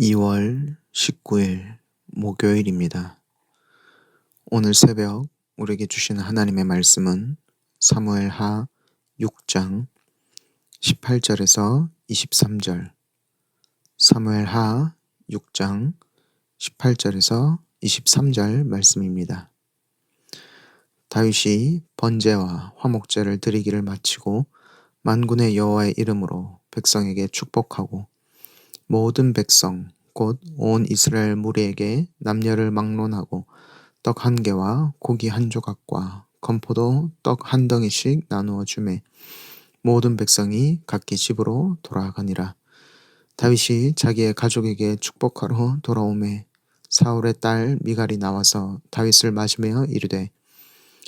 2월 19일 목요일입니다. 오늘 새벽 우리에게 주시는 하나님의 말씀은 사무엘 하 6장 18절에서 23절 사무엘 하 6장 18절에서 23절 말씀입니다. 다윗이 번제와 화목제를 드리기를 마치고 만군의 여호와의 이름으로 백성에게 축복하고 모든 백성 곧 온 이스라엘 무리에게 남녀를 막론하고 떡 한 개와 고기 한 조각과 건포도 떡 한 덩이씩 나누어 주매 모든 백성이 각기 집으로 돌아가니라. 다윗이 자기의 가족에게 축복하러 돌아오매 사울의 딸 미갈이 나와서 다윗을 맞으며 이르되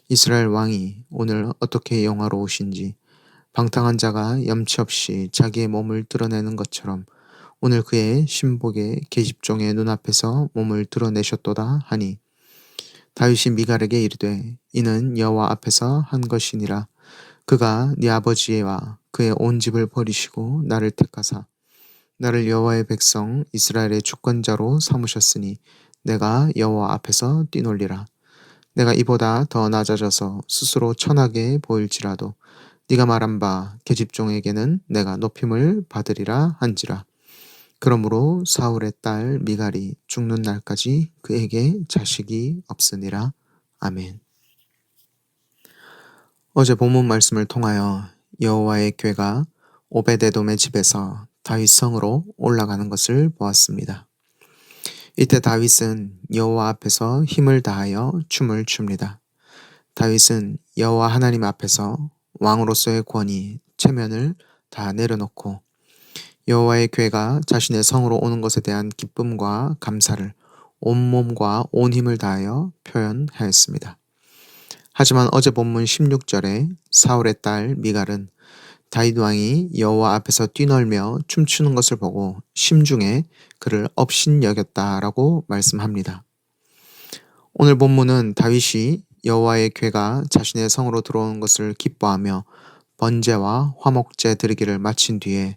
이스라엘 왕이 오늘 어떻게 영화로우신지 방탕한 자가 염치 없이 자기의 몸을 드러내는 것처럼 오늘 그의 신복의 계집종의 눈앞에서 몸을 드러내셨도다 하니 다윗이 미갈에게 이르되 이는 여호와 앞에서 한 것이니라. 그가 네 아버지와 그의 온 집을 버리시고 나를 택하사 나를 여호와의 백성 이스라엘의 주권자로 삼으셨으니 내가 여호와 앞에서 뛰놀리라. 내가 이보다 더 낮아져서 스스로 천하게 보일지라도 네가 말한 바 계집종에게는 내가 높임을 받으리라 한지라 그러므로 사울의 딸 미갈이 죽는 날까지 그에게 자식이 없으니라. 아멘. 어제 본문 말씀을 통하여 여호와의 괴가 오베데돔의 집에서 다윗 성으로 올라가는 것을 보았습니다. 이때 다윗은 여호와 앞에서 힘을 다하여 춤을 춥니다. 다윗은 여호와 하나님 앞에서 왕으로서의 권위, 체면을 다 내려놓고 여호와의 괴가 자신의 성으로 오는 것에 대한 기쁨과 감사를 온몸과 온 힘을 다하여 표현하였습니다. 하지만 어제 본문 16절에 사울의 딸 미갈은 다윗 왕이 여호와 앞에서 뛰놀며 춤추는 것을 보고 심중에 그를 업신여겼다라고 말씀합니다. 오늘 본문은 다윗이 여호와의 괴가 자신의 성으로 들어오는 것을 기뻐하며 번제와 화목제 드리기를 마친 뒤에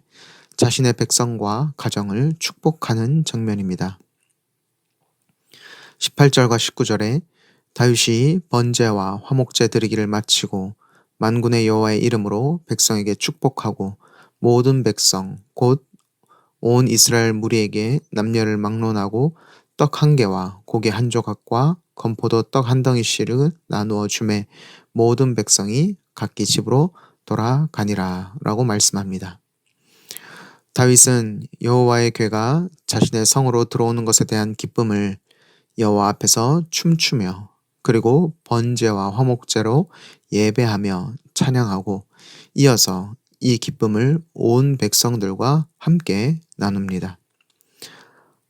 자신의 백성과 가정을 축복하는 장면입니다. 18절과 19절에 다윗이 번제와 화목제 드리기를 마치고 만군의 여호와의 이름으로 백성에게 축복하고 모든 백성 곧 온 이스라엘 무리에게 남녀를 막론하고 떡 한 개와 고기 한 조각과 건포도 떡 한 덩이씩을 나누어 주매 모든 백성이 각기 집으로 돌아가니라 라고 말씀합니다. 다윗은 여호와의 괴가 자신의 성으로 들어오는 것에 대한 기쁨을 여호와 앞에서 춤추며 그리고 번제와 화목제로 예배하며 찬양하고 이어서 이 기쁨을 온 백성들과 함께 나눕니다.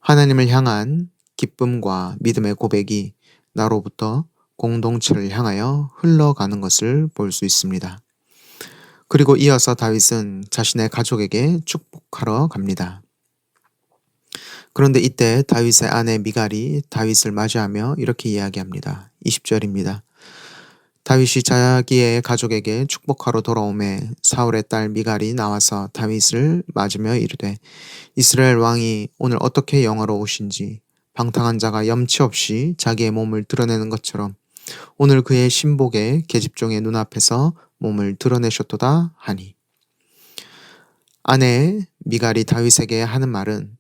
하나님을 향한 기쁨과 믿음의 고백이 나로부터 공동체를 향하여 흘러가는 것을 볼 수 있습니다. 그리고 이어서 다윗은 자신의 가족에게 축복하러 갑니다. 그런데 이때 다윗의 아내 미갈이 다윗을 맞이하며 이렇게 이야기합니다. 20절입니다. 다윗이 자기의 가족에게 축복하러 돌아오매 사울의 딸 미갈이 나와서 다윗을 맞으며 이르되 이스라엘 왕이 오늘 어떻게 영화로우신지 방탕한 자가 염치 없이 자기의 몸을 드러내는 것처럼 오늘 그의 신복의 계집종의 눈앞에서 몸을 드러내셨도다 하니 아내 미갈이 다윗에게 하는 말은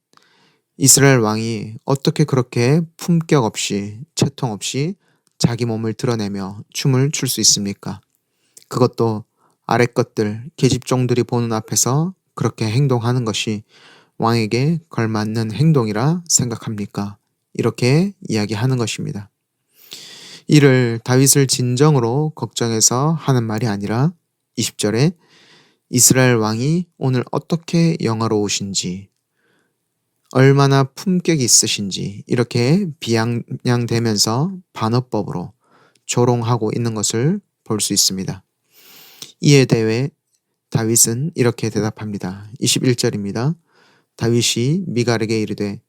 이스라엘 왕이 어떻게 그렇게 품격 없이 채통 없이 자기 몸을 드러내며 춤을 출 수 있습니까? 그것도 아랫 것들 계집종들이 보는 앞에서 그렇게 행동하는 것이 왕에게 걸맞는 행동이라 생각합니까? 이렇게 이야기하는 것입니다. 이를 다윗을 진정으로 걱정해서 하는 말이 아니라 20절에 이스라엘 왕이 오늘 어떻게 영화로우신지 얼마나 품격이 있으신지 이렇게 비양양되면서 반어법으로 조롱하고 있는 것을 볼 수 있습니다. 이에 대해 다윗은 이렇게 대답합니다. 21절입니다. 다윗이 미갈에게 이르되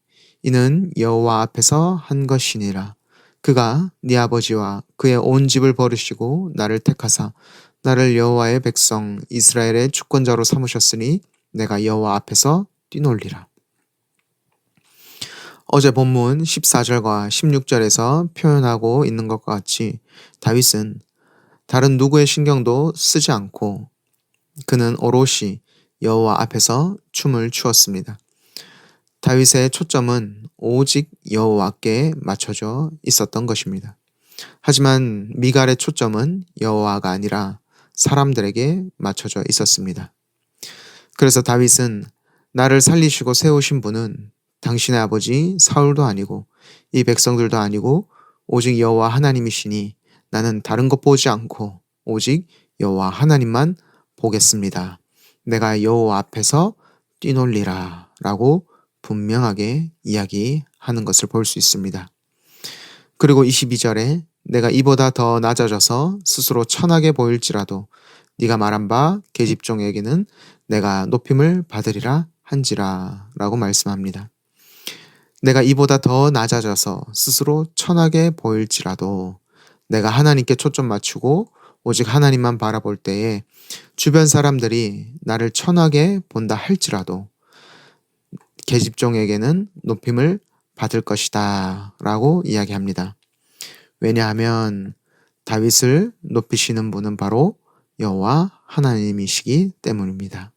이는 여호와 앞에서 한 것이니라. 그가 네 아버지와 그의 온 집을 버리시고 나를 택하사 나를 여호와의 백성 이스라엘의 주권자로 삼으셨으니 내가 여호와 앞에서 뛰놀리라. 어제 본문 14절과 16절에서 표현하고 있는 것과 같이 다윗은 다른 누구의 신경도 쓰지 않고 그는 오롯이 여호와 앞에서 춤을 추었습니다. 다윗의 초점은 오직 여호와께 맞춰져 있었던 것입니다. 하지만 미갈의 초점은 여호와가 아니라 사람들에게 맞춰져 있었습니다. 그래서 다윗은 나를 살리시고 세우신 분은 당신의 아버지 사울도 아니고 이 백성들도 아니고 오직 여호와 하나님이시니 나는 다른 것 보지 않고 오직 여호와 하나님만 보겠습니다. 내가 여호와 앞에서 뛰놀리라 라고 분명하게 이야기하는 것을 볼 수 있습니다. 그리고 22절에 내가 이보다 더 낮아져서 스스로 천하게 보일지라도 네가 말한 바 계집종에게는 내가 높임을 받으리라 한지라 라고 말씀합니다. 내가 이보다 더 낮아져서 스스로 천하게 보일지라도 내가 하나님께 초점 맞추고 오직 하나님만 바라볼 때에 주변 사람들이 나를 천하게 본다 할지라도 계집종에게는 높임을 받을 것이다 라고 이야기합니다. 왜냐하면 다윗을 높이시는 분은 바로 여호와 하나님이시기 때문입니다.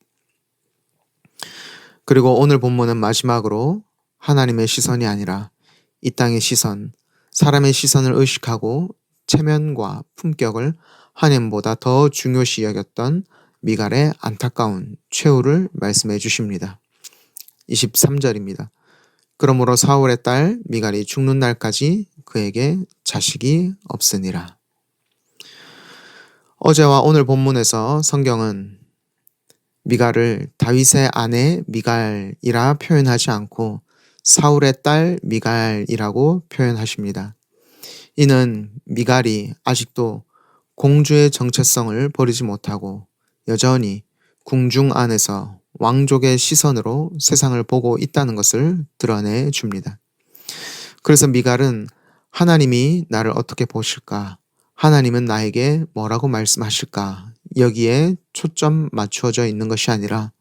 그리고 오늘 본문은 마지막으로 하나님의 시선이 아니라 이 땅의 시선, 사람의 시선을 의식하고 체면과 품격을 하나님보다 더 중요시 여겼던 미갈의 안타까운 최후를 말씀해 주십니다. 23절입니다. 그러므로 사울의 딸 미갈이 죽는 날까지 그에게 자식이 없으니라. 어제와 오늘 본문에서 성경은 미갈을 다윗의 아내 미갈이라 표현하지 않고 사울의 딸 미갈이라고 표현하십니다. 이는 미갈이 아직도 공주의 정체성을 버리지 못하고 여전히 궁중 안에서 왕족의 시선으로 세상을 보고 있다는 것을 드러내 줍니다. 그래서 미갈은 하나님이 나를 어떻게 보실까? 하나님은 나에게 뭐라고 말씀하실까? 여기에 초점 맞추어져 있는 것이 아니라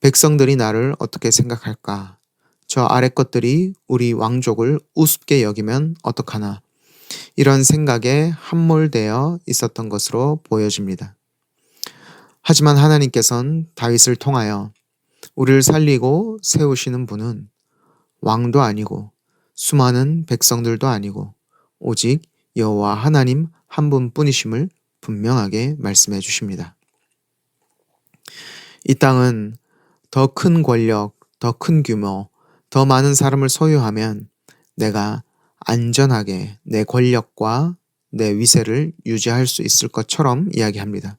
백성들이 나를 어떻게 생각할까? 저 아래 것들이 우리 왕족을 우습게 여기면 어떡하나? 이런 생각에 함몰되어 있었던 것으로 보여집니다. 하지만 하나님께서는 다윗을 통하여 우리를 살리고 세우시는 분은 왕도 아니고 수많은 백성들도 아니고 오직 여호와 하나님 한 분뿐이심을 분명하게 말씀해 주십니다. 이 땅은 더 큰 권력, 더 큰 규모, 더 많은 사람을 소유하면 내가 안전하게 내 권력과 내 위세를 유지할 수 있을 것처럼 이야기합니다.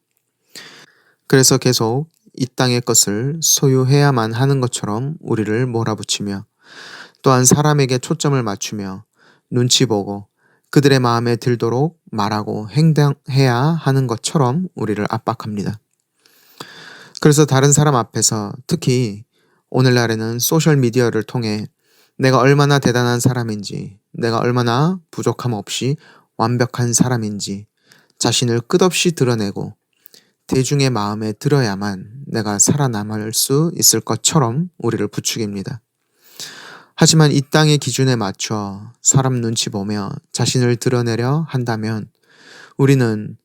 그래서 계속 이 땅의 것을 소유해야만 하는 것처럼 우리를 몰아붙이며 또한 사람에게 초점을 맞추며 눈치 보고 그들의 마음에 들도록 말하고 행동해야 하는 것처럼 우리를 압박합니다. 그래서 다른 사람 앞에서 특히 오늘날에는 소셜미디어를 통해 내가 얼마나 대단한 사람인지, 내가 얼마나 부족함 없이 완벽한 사람인지 자신을 끝없이 드러내고 대중의 마음에 들어야만 내가 살아남을 수 있을 것처럼 우리를 부추깁니다. 하지만 이 땅의 기준에 맞춰 사람 눈치 보며 자신을 드러내려 한다면 우리는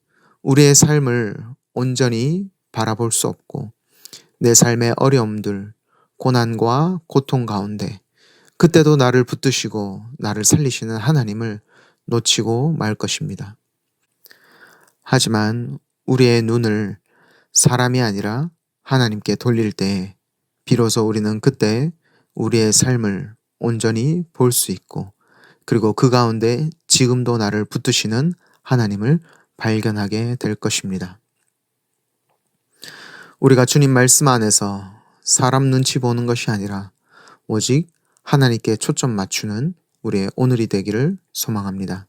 우리의 삶을 온전히 바라볼 수 없고 내 삶의 어려움들, 고난과 고통 가운데 그때도 나를 붙드시고 나를 살리시는 하나님을 놓치고 말 것입니다. 하지만 우리의 눈을 사람이 아니라 하나님께 돌릴 때 비로소 우리는 그때 우리의 삶을 온전히 볼 수 있고 그리고 그 가운데 지금도 나를 붙드시는 하나님을 발견하게 될 것입니다. 우리가 주님 말씀 안에서 사람 눈치 보는 것이 아니라 오직 하나님께 초점 맞추는 우리의 오늘이 되기를 소망합니다.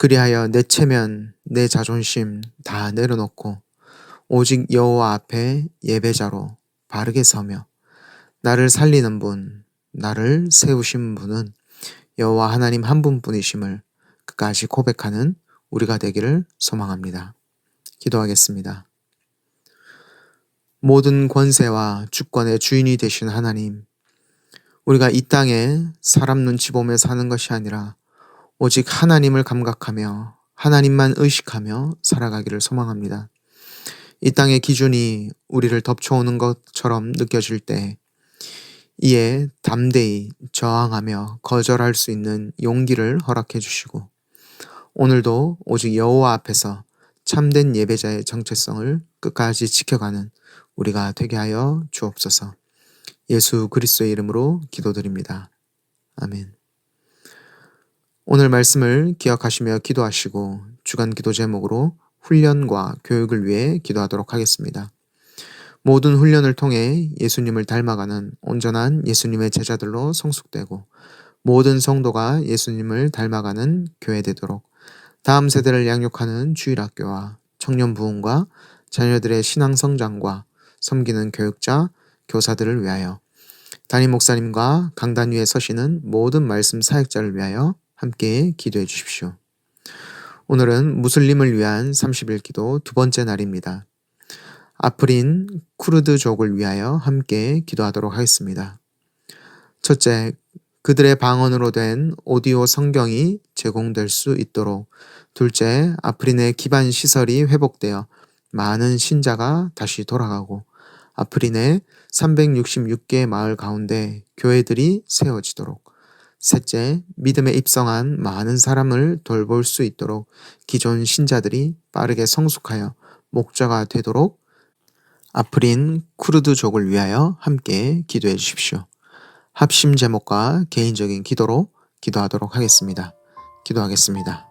그리하여 내 체면, 내 자존심 다 내려놓고 오직 여호와 앞에 예배자로 바르게 서며 나를 살리는 분, 나를 세우신 분은 여호와 하나님 한 분뿐이심을 끝까지 고백하는 우리가 되기를 소망합니다. 기도하겠습니다. 모든 권세와 주권의 주인이 되신 하나님, 우리가 이 땅에 사람 눈치 보며 사는 것이 아니라 오직 하나님을 감각하며 하나님만 의식하며 살아가기를 소망합니다. 이 땅의 기준이 우리를 덮쳐오는 것처럼 느껴질 때 이에 담대히 저항하며 거절할 수 있는 용기를 허락해 주시고 오늘도 오직 여호와 앞에서 참된 예배자의 정체성을 끝까지 지켜가는 우리가 되게 하여 주옵소서. 예수 그리스도의 이름으로 기도드립니다. 아멘. 오늘 말씀을 기억하시며 기도하시고 주간 기도 제목으로 훈련과 교육을 위해 기도하도록 하겠습니다. 모든 훈련을 통해 예수님을 닮아가는 온전한 예수님의 제자들로 성숙되고 모든 성도가 예수님을 닮아가는 교회 되도록 다음 세대를 양육하는 주일학교와 청년 부흥과 자녀들의 신앙 성장과 섬기는 교육자, 교사들을 위하여 담임 목사님과 강단 위에 서시는 모든 말씀 사역자를 위하여 함께 기도해 주십시오. 오늘은 무슬림을 위한 30일 기도 두 번째 날입니다. 아프린 쿠르드족을 위하여 함께 기도하도록 하겠습니다. 첫째, 그들의 방언으로 된 오디오 성경이 제공될 수 있도록 둘째, 아프린의 기반 시설이 회복되어 많은 신자가 다시 돌아가고 아프린의 366개 마을 가운데 교회들이 세워지도록 셋째, 믿음에 입성한 많은 사람을 돌볼 수 있도록 기존 신자들이 빠르게 성숙하여 목자가 되도록 아프린 쿠르드족을 위하여 함께 기도해 주십시오. 합심 제목과 개인적인 기도로 기도하도록 하겠습니다. 기도하겠습니다.